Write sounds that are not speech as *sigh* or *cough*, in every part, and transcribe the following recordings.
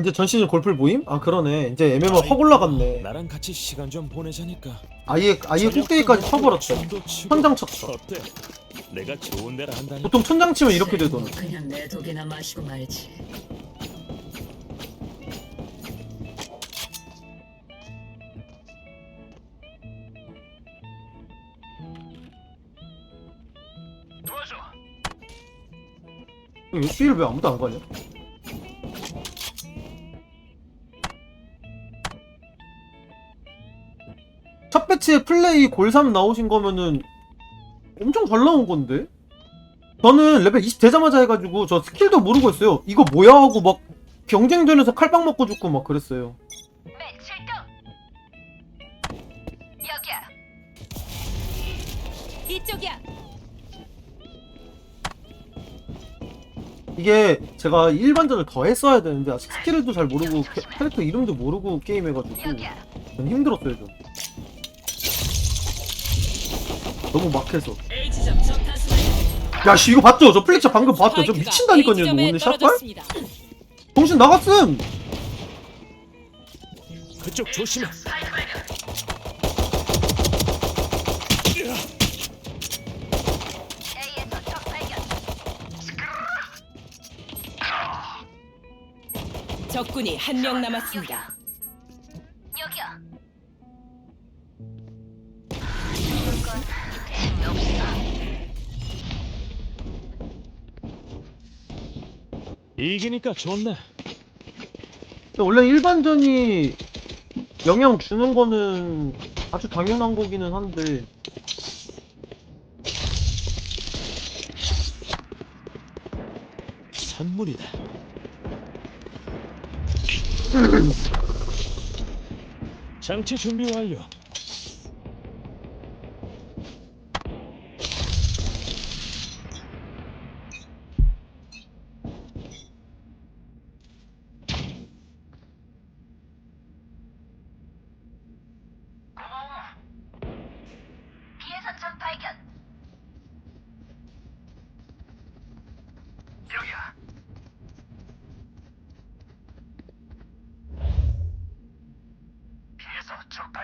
이제 전 시즌 골프를 모임? 아 그러네. 이제 MM은 확 올라갔네. 나랑 같이 시간 좀 보내자니까. 아예 아예 꼭대기까지 쳐버렸대. 천장 쳤어. 어때? 내가 좋은 데라 한다니. 보통 천장 치면 이렇게 되던. 그냥 내 독이나 마시고 말지. 여기 B를 왜 아무도 안 가냐? 첫 배치에 플레이 골3 나오신 거면은 엄청 잘 나온 건데? 저는 레벨 20 되자마자 해가지고 저 스킬도 모르고 했어요. 이거 뭐야 하고 막 경쟁전에서 칼빵 먹고 죽고 막 그랬어요. 매칠동 여기야 이쪽이야 이게 제가 일반전을 더 했어야 되는데 아직 스킬도 잘 모르고 캐, 캐릭터 이름도 모르고 게임해가지고 여기야 좀 힘들었어요 좀. 너무 막해서. 야씨 이거 봤죠? 저 플렉처 방금 봤죠? 저 미친다니까요 지점에 오늘 샷발? 정신 나갔음! 그쪽 조심해. 적군이 한 명 남았습니다. 이기니까 좋네. 근데 원래 일반전이 영향 주는 거는 아주 당연한 거기는 한데 선물이다. *clears throat* 장치 준비 완료. Chupa.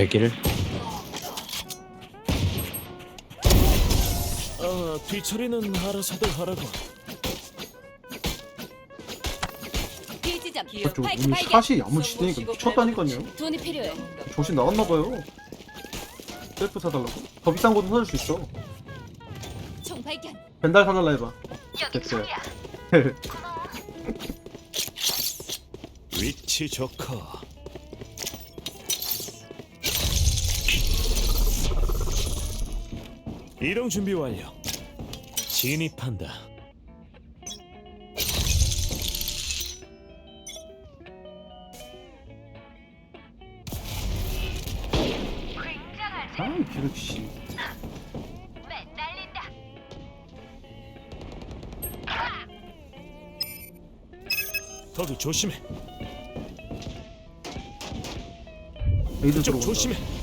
100일 아 뒤처리는 알아서들 하라고. 비지점 그쪽 오늘 샷이 야무지다니까 미쳤다니까요. 돈이 필요해 정신 나갔나봐요. 셀프 사달라고? 더 비싼 것도 사줄 수 있어. 총 발견. 벤달 사달라 해봐. 됐어요. *laughs* 위치 좋고. 이동 준비 완료. 진입한다. 기르씨 맨 날린다 거기 조심해. 들어온다 조심해.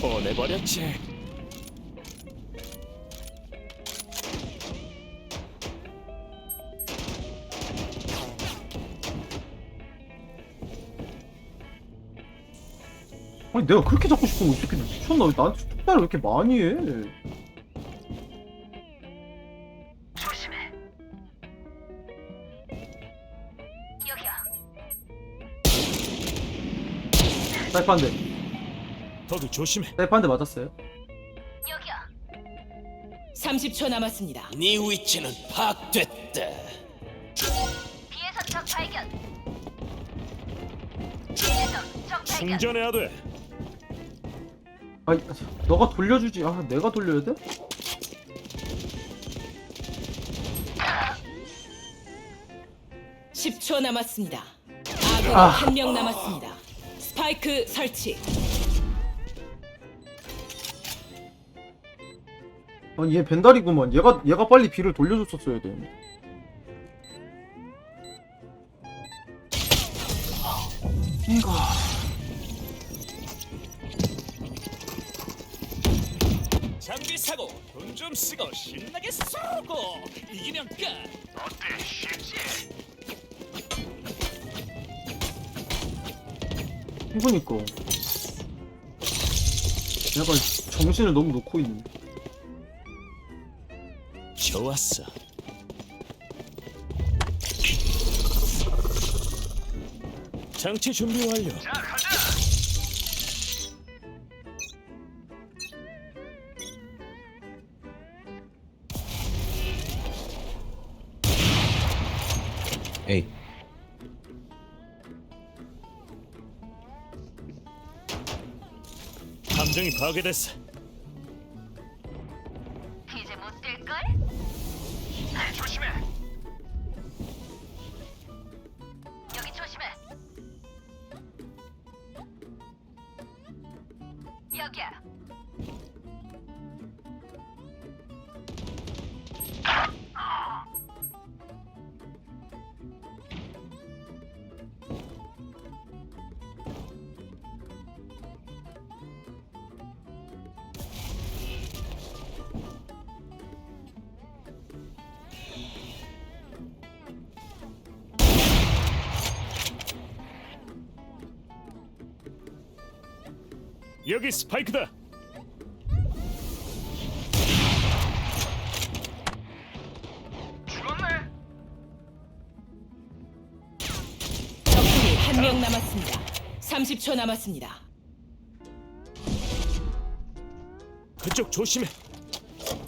보내버렸지. 아니 내가 그렇게 잡고 거 어떻게 미쳤나? 왜 나한테 툭달을 왜 이렇게 많이 해 한대 거기 조심해. 한대 맞았어요 여기야 3 30초 남았습니다. 네 위치는 파악됐다. B에서 적 발견. B에서 적 발견. 충전해야 돼. 아 너가 돌려주지 아 내가 돌려야 돼? 십 초 남았습니다. 아. 한명 남았습니다. 스파이크 설치. 아니 얘 벤달이구만 얘가 얘가 빨리 비를 돌려줬었어야 돼. 이거 해보니까 약간 정신을 너무 놓고 있네 좋았어. 장치 준비 완료. 자, おかげです。 여기 스파이크다. 죽었네. 적군이 한 명 남았습니다. 30초 남았습니다. 그쪽 조심해.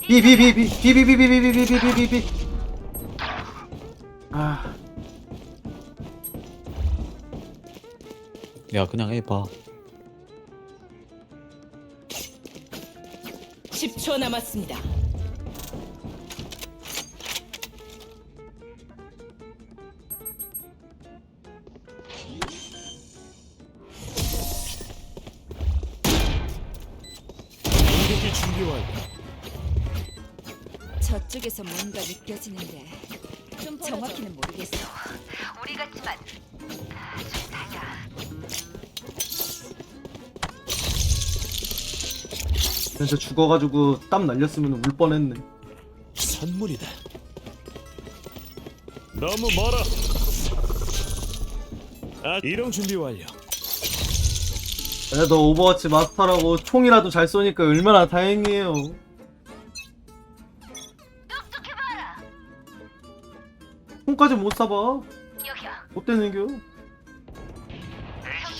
비 비 비 비 비 비 비 비 비 비 비비비비 아야 그냥 해봐 10초 남았습니다. 공격기 준비 완료. 저쪽에서 뭔가 느껴지는데 진짜 죽어가지고 땀 날렸으면 울 뻔했네 선물이다. 너무 멀어. 아, 이동 준비 완료. 야, 너 오버워치 마스터라고 총이라도 잘 쏘니까 얼마나 다행이에요. 총까지 못 쏴봐. 못 되는겨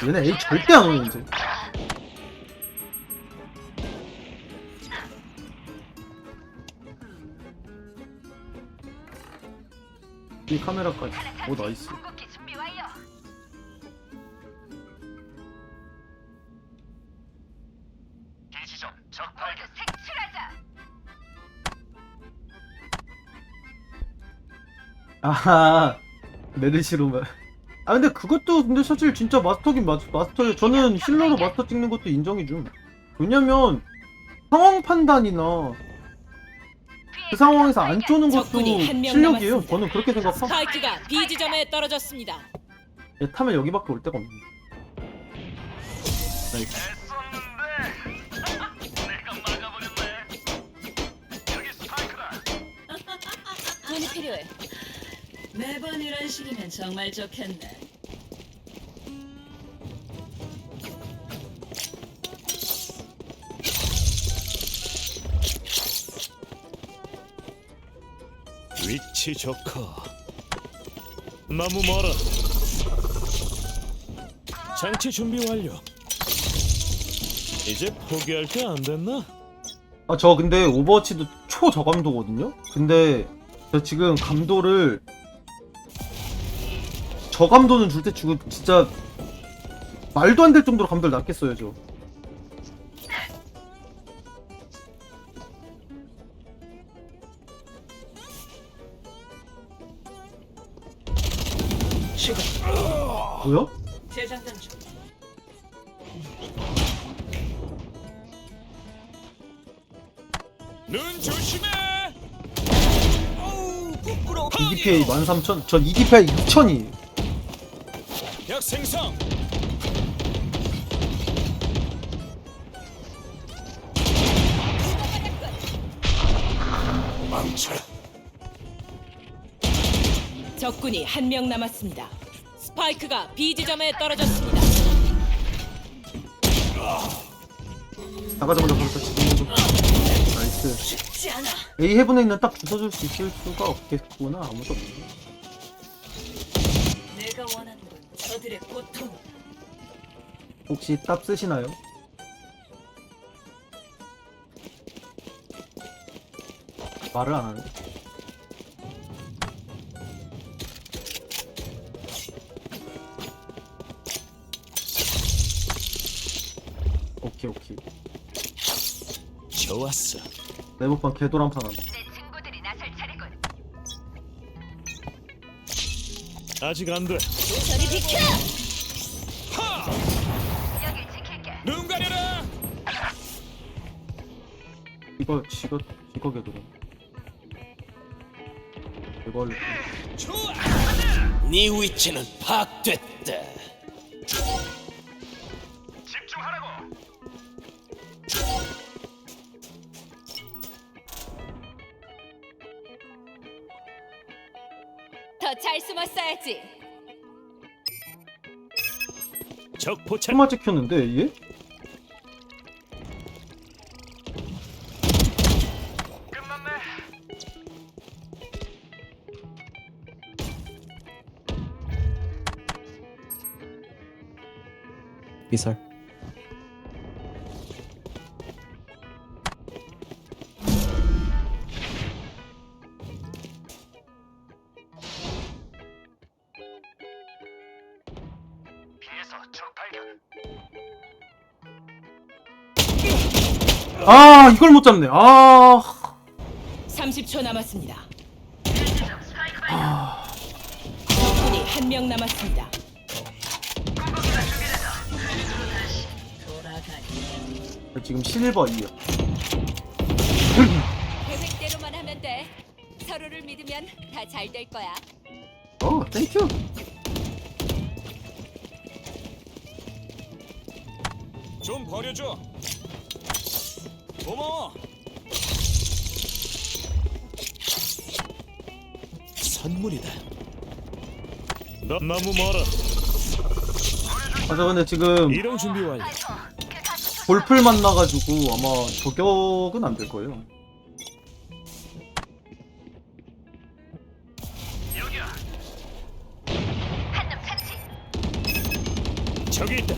얘네 A 절대 안이 이 카메라까지. 오 나이스. 아하 메르시로만. 아 근데 그것도 근데 사실 진짜 마스터긴 마, 마스터예요. 저는 힐러로 마스터 찍는 것도 인정이 좀 왜냐면 상황 판단이나 그 상황에서 안 쪼는 것도 적군이 한명 실력이에요 남았습니다. 저는 그렇게 생각하고 스파이크가 B 지점에 떨어졌습니다. 얘 타면 여기밖에 올 데가 없네 나이스 스파이크다. 돈이 필요해. 매번 이런 식이면 정말 좋겠네. 위치 좋고. 너무 멀어. 장치 준비 완료. 이제 포기할 게 안 됐나? 아 저 근데 오버워치도 초 저감도거든요? 근데 저 지금 감도를 저감도는 줄 때 지금 진짜 말도 안 될 정도로 감도를 낮게 써요 저 뭐야? 재장전 중. 눈 조심해. 어우 부끄러워. EDPA 13,000, 전 EDPA 2,000이 약 생성. 망쳐라. 적군이 한 명 남았습니다. 스파이크가 B 지점에 떨어졌습니다. 나가자마자 바로 지금 나이스 쉽지 않아. A 헤븐에 있는 딱 주워줄 수 있을 수가 없겠구나 아무도 없네 내가 원하는 건 저들의 고통. 혹시 탑 쓰시나요? 말을 안 하네. 좋았어. 네모판 개도란판 함. 내 친구들이 나설 차례군. 아직 안 돼. 저리 비켜! 하! 여길 지킬게. 눈 가려라. 이거 이거 이거 개도란. 이걸 좋아. 네 위치는 파악됐다. 잘 숨었어야지. 적 포착. 테마 찍혔는데 얘? 아 이걸 못 잡네. 아 30초 남았습니다. 적군이 한 명 남았습니다. 돌아가니. 지금 실버 2야. 계획대로만 하면 돼. 서로를 믿으면 다 잘 될 거야. 어 땡큐. 좀 버려줘. 고마워. 선물이다. 너 너무 멀어. 맞아 근데 지금 이동 준비 완료. 볼풀 만나가지고 아마 저격은 안 될 거예요. 저기 있다.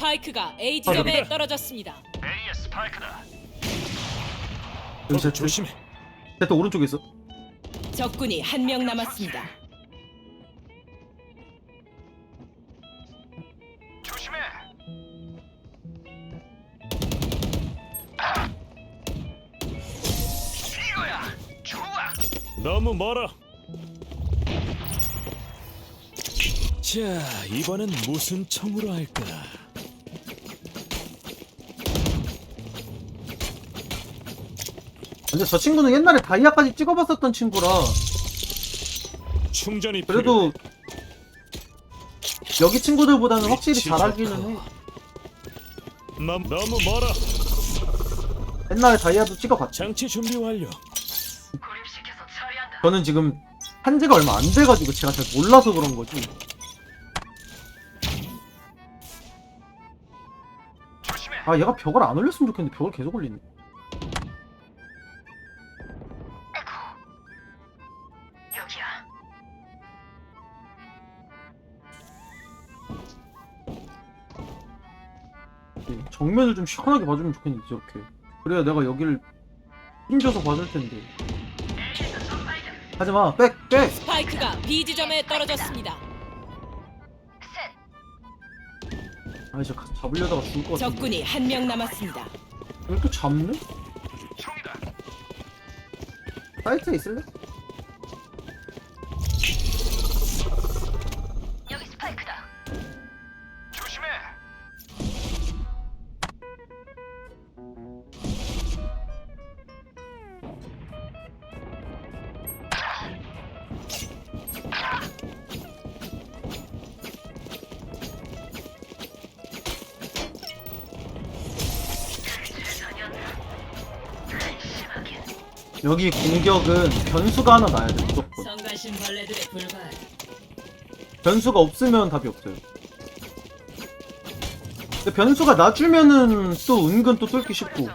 스파이크가 A 지점에 떨어졌습니다. 여기 제 조심해. 제트 오른쪽에 있어. 적군이 한 명 남았습니다. 너무 멀어. 자, 이번엔 무슨 청으로 할까? 근데 저 친구는 옛날에 다이아까지 찍어봤었던 친구라 충전이 그래도 여기 친구들보다는 확실히 잘하기는. 해. 너, 너무 멀어. 옛날에 다이아도 찍어봤죠. 장치 준비 완료. 고립시켜서 처리한다. 저는 지금 한 지가 얼마 안 돼가지고 제가 잘 몰라서 그런 거지. 아 얘가 벽을 안 올렸으면 좋겠는데 벽을 계속 올리네. 정면을 좀 시원하게 봐주면 좋겠는데 저렇게 그래야 내가 여기를 힘줘서 봐줄 텐데 하지마 백 백 스파이크가 B 지점에 떨어졌습니다. 아 진짜 가서 잡으려다가 죽을 것 같은데 적군이 한 명 남았습니다. 이걸 또 잡네? 사이트에 있을래? 여기 공격은 변수가 하나 나야 돼 무조건 성가신. 변수가 없으면 답이 없어요 근데 변수가 낮으면은 또 은근 또 뚫기 쉽고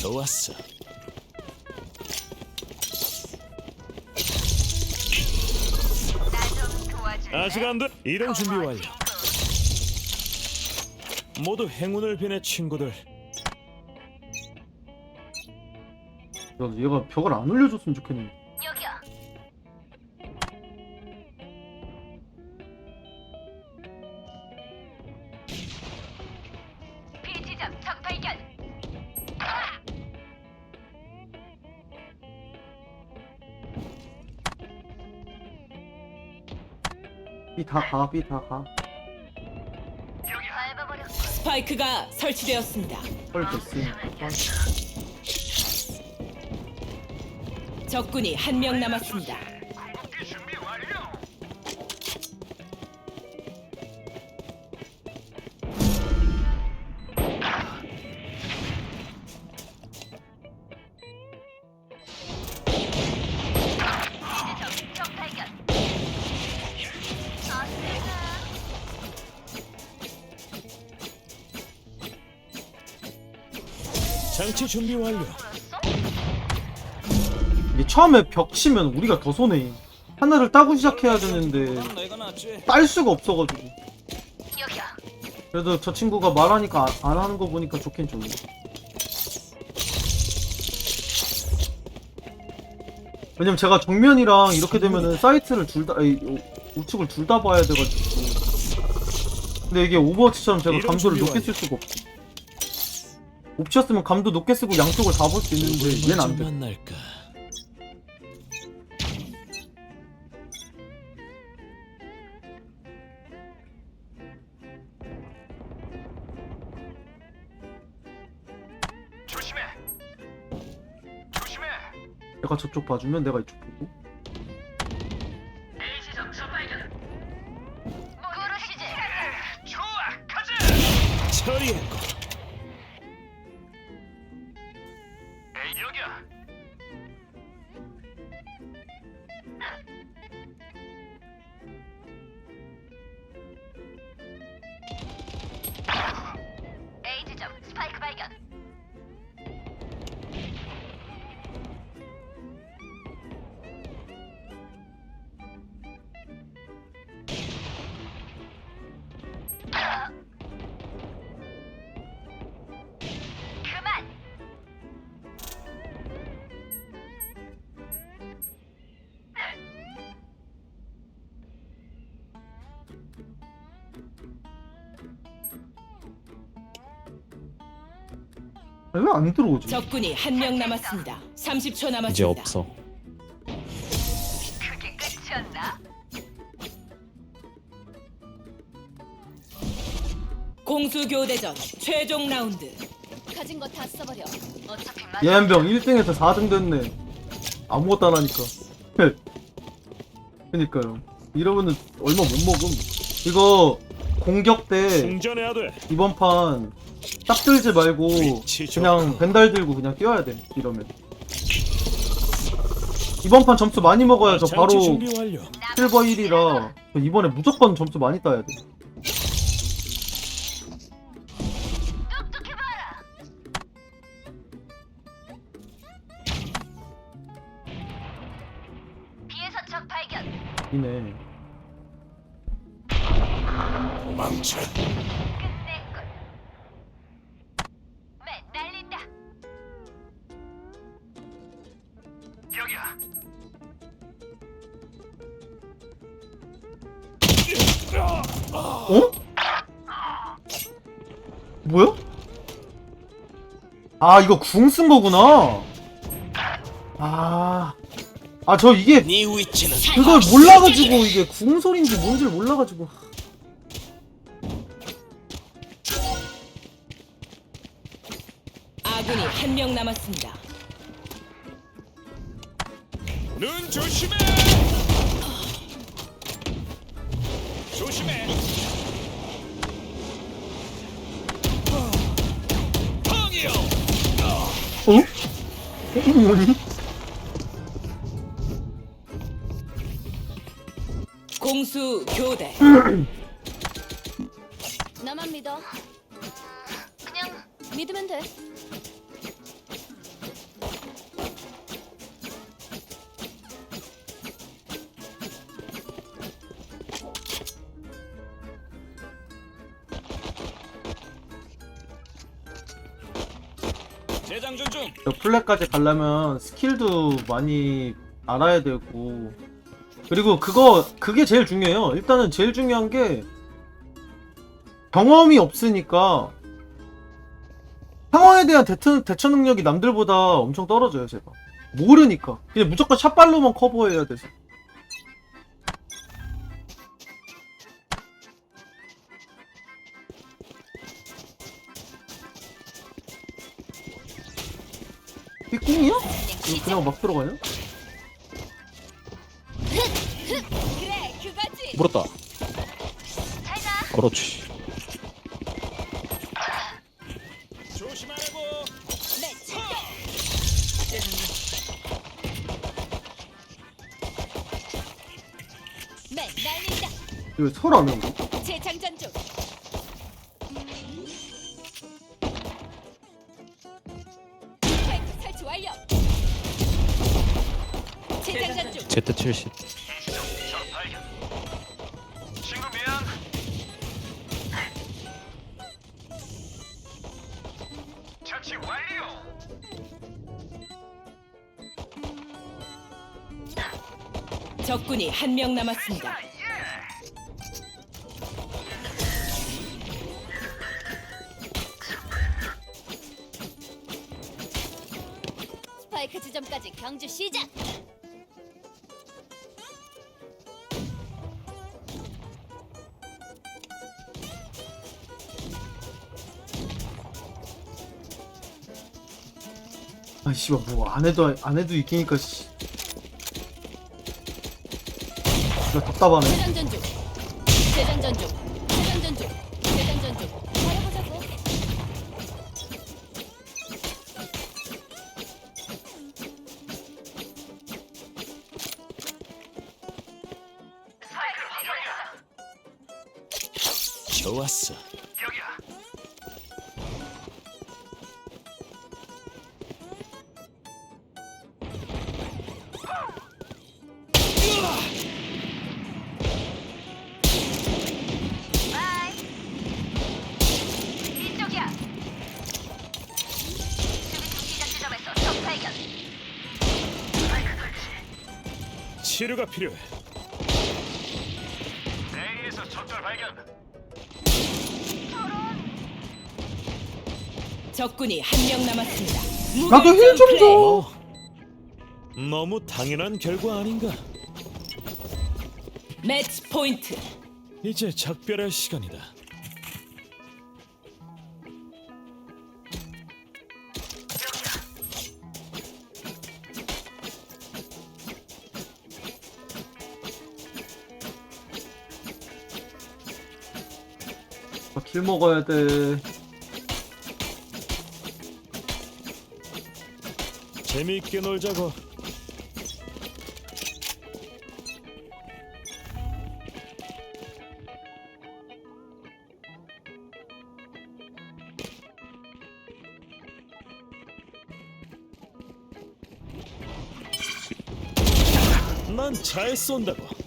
좋았어. 아직 안 돼. 이동 준비 완료. 모두 행운을 비내 친구들. 야, 얘가 벽을 안 올려줬으면 좋겠는데 여기야. 비지점 적 발견. 삐다 가 삐다 가 밟아버렸어. 스파이크가 설치되었습니다. 헐 됐으니까 적군이 한 명 남았습니다. 어스가 장치 준비 완료. 처음에 벽 치면 우리가 더 손해. 하나를 따고 시작해야 되는데. 딸 수가 없어가지고. 그래도 저 친구가 말하니까 안, 안 하는 거 보니까 좋긴 좋네. 왜냐면 제가 정면이랑 이렇게 되면은 사이트를 둘 다, 아니, 우- 우측을 둘 다 봐야 돼가지고. 근데 이게 오버워치처럼 제가 감도를 높게 쓸 수가 없어 옵치였으면 감도 높게 쓰고 양쪽을 다 볼 수 있는데 얘는 안돼 얘가 저쪽 봐주면 내가 이쪽 보고 꾸르시지. 좋아, 가자. 처리했고. 에이, 여기야. A 지점 스파이크 발견. 왜안 들어오지? 적군이 한 명 남았습니다. 30초 남았습니다. 이제 없어. 그게 끝이었나? 공수 교대전 최종 라운드. 가진 거 다 써버려. 어차피 예한병 1등에서 4등 됐네 아무것도 안 하니까 그니까요 이러면은 얼마 못 먹음 이거 공격 때 충전해야 돼. 이번 판 딱 들지 말고 그냥. 벤달 들고 그냥 뛰어야 돼 이러면 이번 판 점수 많이 먹어야 저 바로. 실버 1이라 이번에 무조건 점수 많이 따야 돼 여기야. 어? 뭐야? 아 이거 궁 쓴 거구나 아... 아 저 이게 네 위치는 그걸 몰라가지고 이게 궁 소리인지 뭔지를 몰라가지고 공수 교대. *clears throat* 나만 믿어. 그냥 믿으면 돼. 재장전 중. 저 플랫까지 가려면 스킬도 많이 알아야 되고 그리고 그거 그게 제일 중요해요 일단은 제일 중요한 게 경험이 없으니까 상황에 대한 대처, 대처 능력이 남들보다 엄청 떨어져요 제가 모르니까 그냥 무조건 샷발로만 커버해야 돼서 꿈이야? 이거 그냥 막 들어가냐? 물었다. 그렇지. 이거 이거? 재장전 중. 설치 완료. 재장전 중. Z70. 처치 완료. 적군이 한 명 남았습니다. 스파이크 지점까지 경주 시작. 씨발 뭐 안 해도 안 해도 이기니까 씨. 나 답답하네. 재장전 중. 재장전 중. 재장전 중. 재장전 중. 잘해보자고. 좋았어. 치료가 필요해. A에서 적절 발견. 적군이 한 명 남았습니다. 나도 힐좀 줘. 어, 너무 당연한 결과 아닌가? 매치 포인트. 이제 작별할 시간이다. 아, 킬 먹어야 돼. 재미있게 놀자고. 난 잘 쏜다고.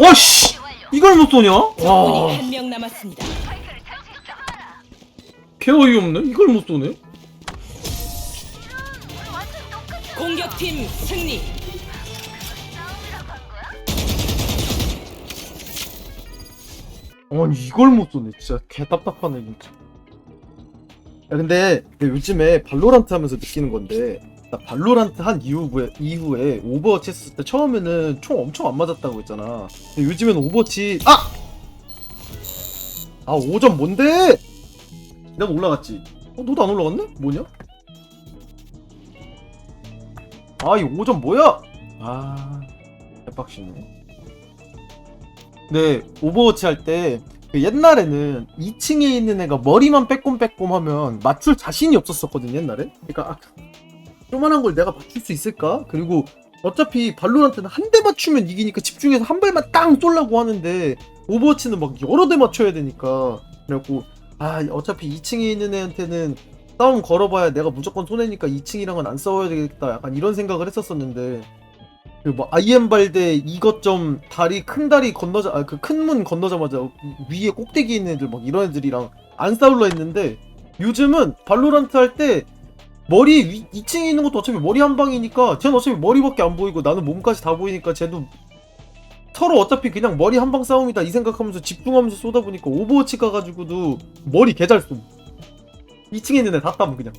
와씨 이걸 못 쏘냐? 와 한명 남았습니다. 개 어이 없네 이걸 못 쏘네 공격팀 승리. 아니 이걸 못 쏘네 진짜 개 답답하네 진짜 야 근데 요즘에 발로란트 하면서 느끼는 건데 나 발로란트 한 이후에, 이후에 오버워치 했을 때 처음에는 총 엄청 안 맞았다고 했잖아 근데 요즘엔 오버워치 아! 아 5점 뭔데? 내가 올라갔지 어 너도 안 올라갔네? 뭐냐? 아이 5점 뭐야? 아 대박이네 네, 오버워치 할 때, 그 옛날에는 2층에 있는 애가 머리만 빼꼼빼꼼 하면 맞출 자신이 없었었거든요, 옛날에. 그러니까, 아, 조만한 걸 내가 맞출 수 있을까? 그리고 어차피 발로란트는 한 대 맞추면 이기니까 집중해서 한 발만 땅 쏠라고 하는데, 오버워치는 막 여러 대 맞춰야 되니까. 그래갖고, 아, 어차피 2층에 있는 애한테는 싸움 걸어봐야 내가 무조건 손해니까 2층이랑은 안 싸워야 되겠다. 약간 이런 생각을 했었었는데, 그뭐 아이엠발대 이것 좀 다리 큰 다리 건너자 아, 그 큰 문 건너자마자 위에 꼭대기 있는 애들 막 이런 애들이랑 안 싸울라 했는데 요즘은 발로란트 할 때 머리 위, 2층에 있는 것도 어차피 머리 한 방이니까 쟤는 어차피 머리밖에 안 보이고 나는 몸까지 다 보이니까 쟤도 서로 어차피 그냥 머리 한 방 싸움이다 이 생각하면서 집중하면서 쏘다 보니까 오버워치 가가지고도 머리 개잘 쏨 2층에 있는 애 다 따면 그냥